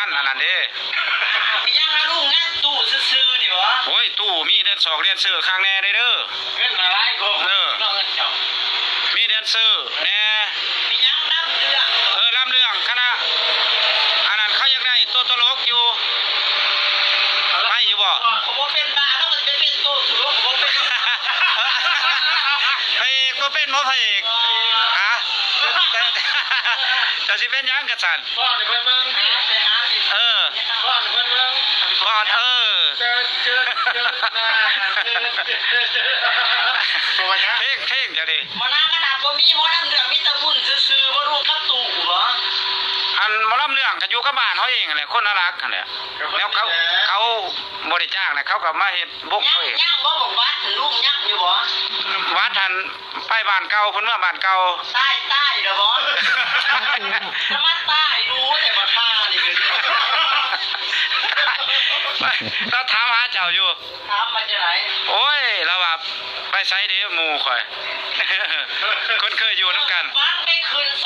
านอันนั้นเด้มียังหาลูกงานตู้ซื่อๆดิวะโอ้ยตู้มีเดือนสองเดือนซื้อข้างแน่ได้เด้อเงินอะไรกูเออนอกเงินเจ้ามีเดือนซื้อแน่มียังน้ำเดือดเออลำเรื่องคณะอันนั้นเขาอยากได้ตัวตลกอยู่ไปอยู่บ่ผมว่าเป็นบ้าแล้วมันจะเป็นตู้สุรุผมว่าเป็นพระเอกบ่เป็นบ่พระเอกฮะแต่จะสิเป็นหยังกะสันพ่อในเพื่อนเมืองพี่ ไปหาสิเออพ่อในเพื่อนเมืองพอดเออเจอเจอเจอหน้าเจอเจอเจอเจอตัวเนี้ยเท่งเท่งจะดิมานั่งขนาดบ่มีหมอน้ำเดือดมีแต่บุญซื่อๆบ่รู้กับตู้วะอันหมอลำเรื่องก็อยู่กับบ้านเขาเองนั่นแหละคนน่ารักนั่นแหละแล้วเขาเขาบริจาคนะเขาก็มาเฮ็ดบุกยัเขางเองยังบ่บอกวัดลูกยังอยู่บ่วัดทันไปบ้านเก่าเพิ่นเมื่อบ้านเก่าใต้ใต้เด้อบ่ถ้ามันใต้รู้แต่บ่ท่านี่คือ เราถามหาเจ้าอยู่ ถามมาจากไหน โอ้ย เราว่าไปไสเด้หมู่ข่อย คนเคยอยู่นํกัน วัดไปคืนซ